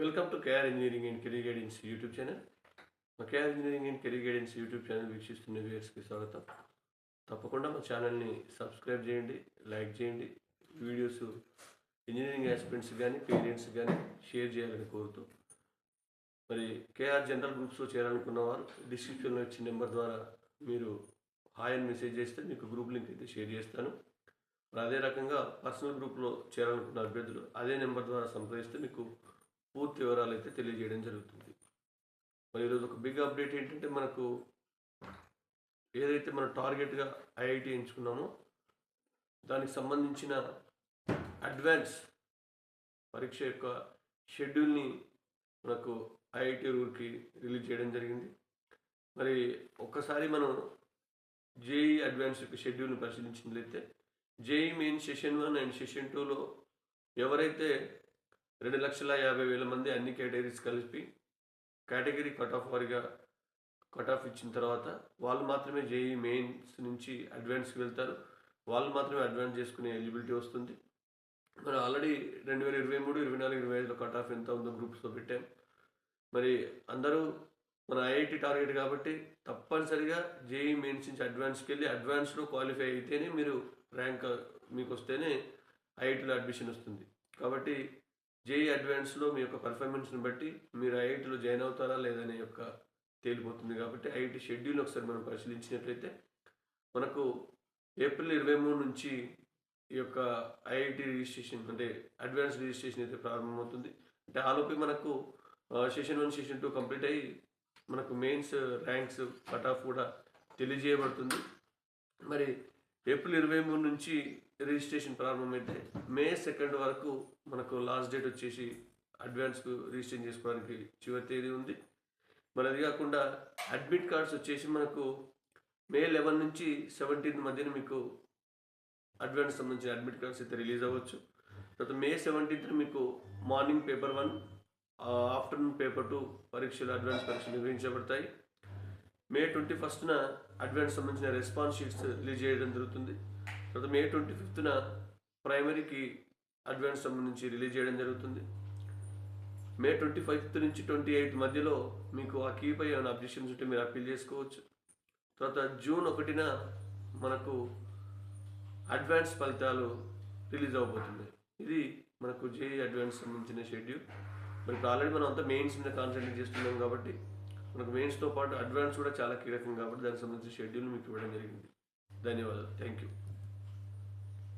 Welcome to KR engineering and career guidance YouTube channel మా KR engineering and career guidance YouTube channel వీక్షిస్తున్న వ్యూయర్స్కి స్వాగతం. తప్పకుండా మా ఛానల్ని సబ్స్క్రైబ్ చేయండి లైక్ చేయండి. వీడియోస్ ఇంజనీరింగ్ యాస్పిరెంట్స్ కానీ పేరెంట్స్ కానీ షేర్ చేయాలని కోరుతూ. మరి కేఆర్ జనరల్ గ్రూప్స్లో చేరాలనుకున్న వారు డిస్క్రిప్షన్లో ఇచ్చిన నెంబర్ ద్వారా మీరు హాయ్ అని మెసేజ్ చేస్తే మీకు గ్రూప్ లింక్ అయితే షేర్ చేస్తాను. మరి అదే రకంగా పర్సనల్ గ్రూప్లో చేరాలనుకున్న అభ్యర్థులు అదే నెంబర్ ద్వారా సంప్రదిస్తే మీకు పూర్తి వివరాలు అయితే తెలియజేయడం జరుగుతుంది. మరి ఈరోజు ఒక బిగ్ అప్డేట్ ఏంటంటే మనకు ఏదైతే మనం టార్గెట్గా ఐఐటి ఎంచుకున్నామో దానికి సంబంధించిన అడ్వాన్స్ పరీక్ష యొక్క షెడ్యూల్ని మనకు ఐఐటి రూర్కి రిలీజ్ చేయడం జరిగింది. మరి ఒక్కసారి మనం జేఈ అడ్వాన్స్ యొక్క షెడ్యూల్ని పరిశీలించినట్లయితే JEE main session one and session టూలో ఎవరైతే రెండు లక్షల యాభై వేల మంది అన్ని కేటగిరీస్ కలిపి కేటగిరీ కట్ ఆఫ్ వారిగా కట్ ఆఫ్ ఇచ్చిన తర్వాత వాళ్ళు మాత్రమే జేఈ మెయిన్స్ నుంచి అడ్వాన్స్కి వెళ్తారు. వాళ్ళు మాత్రమే అడ్వాన్స్ చేసుకునే ఎలిజిబిలిటీ వస్తుంది. మరి ఆల్రెడీ రెండు వేల ఇరవై మూడు ఇరవై నాలుగు ఇరవై ఐదులో కట్ ఆఫ్ ఎంత ఉందో గ్రూప్స్లో పెట్టాం. మరి అందరూ మన ఐఐటి టార్గెట్ కాబట్టి తప్పనిసరిగా జేఈ మెయిన్స్ నుంచి అడ్వాన్స్కి వెళ్ళి అడ్వాన్స్లో క్వాలిఫై అయితేనే మీరు ర్యాంక్ మీకు వస్తేనే ఐఐటిలో అడ్మిషన్ వస్తుంది. కాబట్టి జేఈ అడ్వాన్స్లో మీ యొక్క పర్ఫార్మెన్స్ని బట్టి మీరు ఐఐటిలో జాయిన్ అవుతారా లేదనే యొక్క తేలిపోతుంది కాబట్టి ఐఐటి షెడ్యూల్ ఒకసారి మనం పరిశీలించినట్లయితే మనకు ఏప్రిల్ ఇరవై మూడు నుంచి ఈ యొక్క ఐఐటి రిజిస్ట్రేషన్ అంటే అడ్వాన్స్ రిజిస్ట్రేషన్ అయితే ప్రారంభమవుతుంది. అంటే ఆలోపి మనకు session one session two complete అయ్యి మనకు మెయిన్స్ ర్యాంక్స్ కట్ ఆఫ్ కూడా తెలియజేయబడుతుంది. మరి ఏప్రిల్ ఇరవై మూడు నుంచి రిజిస్ట్రేషన్ ప్రారంభమైతే మే సెకండ్ వరకు మనకు లాస్ట్ డేట్ వచ్చేసి అడ్వాన్స్కు రిజిస్ట్రేషన్ చేసుకోవడానికి చివరి తేదీ ఉంది. మరి అది కాకుండా అడ్మిట్ కార్డ్స్ వచ్చేసి మనకు మే లెవెన్ నుంచి సెవెంటీన్త్ మధ్యన మీకు అడ్వాన్స్ సంబంధించిన అడ్మిట్ కార్డ్స్ అయితే రిలీజ్ అవ్వచ్చు. తర్వాత మే సెవెంటీన్త్ మీకు morning paper one afternoon paper two పరీక్షలు అడ్వాన్స్ పరీక్షలు నిర్వహించబడతాయి. మే ట్వంటీ ఫస్ట్న అడ్వాన్స్ సంబంధించిన రెస్పాన్స్ షీట్స్ రిలీజ్ చేయడం జరుగుతుంది. తర్వాత మే ట్వంటీ ఫిఫ్త్న ప్రైమరీకి అడ్వాన్స్ సంబంధించి రిలీజ్ చేయడం జరుగుతుంది. మే ట్వంటీ ఫైవ్త్ నుంచి ట్వంటీ ఎయిత్ మధ్యలో మీకు ఆ కీపై ఏమైనా అబ్జెక్షన్స్ ఉంటే మీరు అప్పీల్ చేసుకోవచ్చు. తర్వాత జూన్ ఒకటిన మనకు అడ్వాన్స్ ఫలితాలు రిలీజ్ అవ్వబోతున్నాయి. ఇది మనకు జేఈ అడ్వాన్స్ సంబంధించిన షెడ్యూల్. మరి ఇప్పుడు ఆల్రెడీ మనం అంతా మెయిన్స్ మీద కాన్సన్ట్రేట్ చేస్తున్నాం కాబట్టి మనకు మెయిన్స్తో పాటు అడ్వాన్స్ కూడా చాలా కీలకం కాబట్టి దానికి సంబంధించిన షెడ్యూల్ మీకు ఇవ్వడం జరిగింది. ధన్యవాదాలు. Thank you